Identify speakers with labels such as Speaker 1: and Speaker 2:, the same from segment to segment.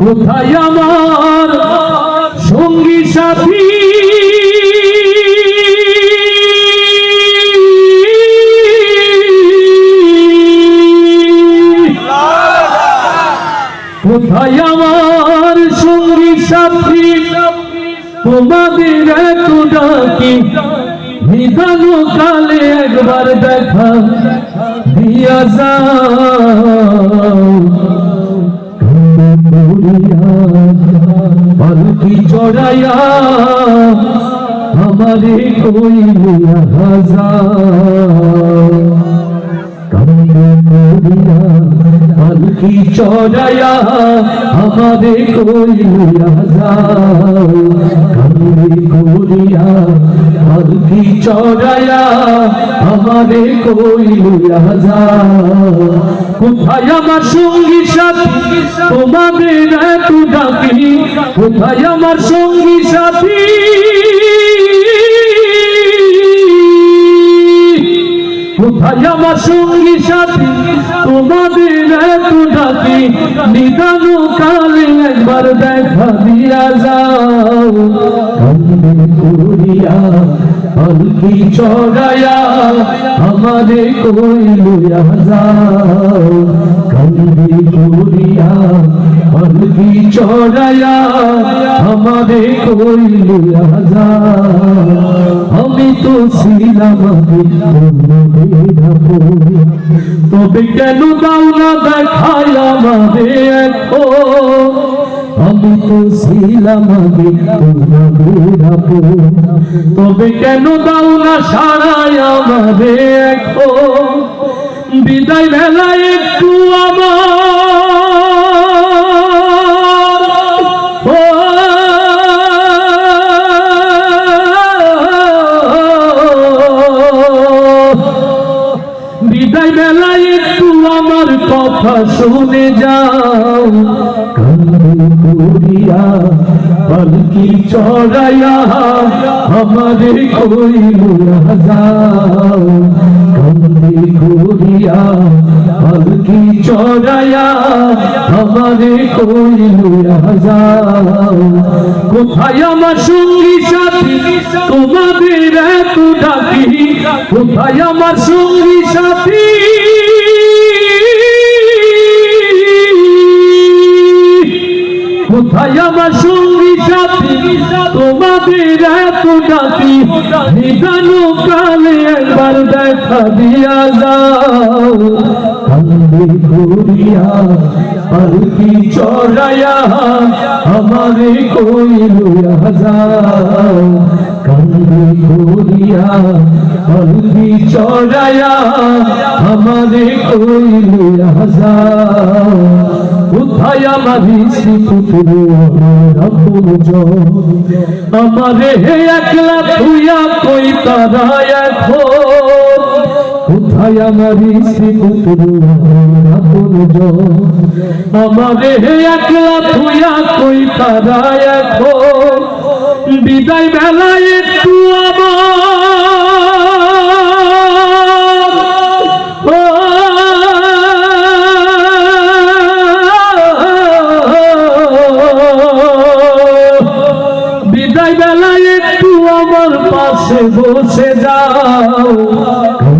Speaker 1: কোথায় আমার সঙ্গী সাথী? কোথায় আমার সঙ্গী সাথী? তোমাদের এত ডাকি কালে একবার দেখা দিয়া যাও আমারে কইলিয়া হাজার কান্দে করিয়া পালকি চড়াইয়া আমারে কইলিয়া যাও কান্দে করিয়া পালকি চড়াইয়া আমারে কইলিয়া যাও কোথায় আমার সঙ্গী সাথী তোমাদের এত ডাকি, কোথায় আমার সঙ্গী সাথী? কোথায় আমার সঙ্গী সাথী, তোমাদের এত ডাকি, নিদান কালে একবার দেখা দিয়া যাও। করিয়া, পালকি চড়াইয়া আমারে কইলিয়া যাও। কান্দে করিয়া পালকি চড়াইয়া আমারে কইলিয়া যাও আমি তো ছিলাম তবে কেন দাও না দেখায় এখন? আমি তো ছিলাম। তবে কেন দাও না সারাই আমাদের এখন? বিদায় বেলায় একটু কথা শুনে যাও। করিয়া পালকি চড়াইয়া আমারে কইলিয়া যাও কান্দে করিয়া পালকি চড়াইয়া আমারে কইলিয়া যাও কোথায় আমার সঙ্গী সাথী? তোমাদের এত ডাকি। কোথায় আমার সঙ্গী সাথী? কোথায় আমার সঙ্গী সাথী তোমাদের এত ডাকি নিদানো কালে একবার দেখা দিয়া যাও। কান্দে করিয়া পালকি চড়াইয়া আমারে কইলিয়া যাও কান্দে করিয়া পালকি চড়াইয়া আমারে কইলিয়া যাও কোথায় আমার আপন আমারে হে একলা তুইয়া কই তারা এখন? কোথায় আমার আমার আপন আমারে একলা তুইয়া কই তারা বিদায় বেলায় একটু বিদায় বেলায় একটু আমার পাশে বসে যাও।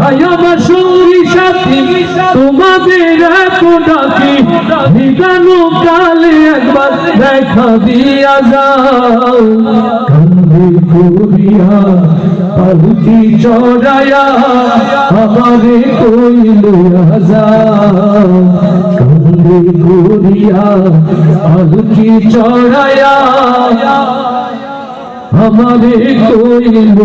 Speaker 1: কোথায় আমার সঙ্গী সাথী, তোমাদের এত ডাকি নিদানো কালে একবার দেখা দিয়া যাও। কান্দে করিয়া পালকি চড়াইয়া আমারে কইলিয়া যাও কান্দে করিয়া পালকি চড়াইয়া আমারে কইল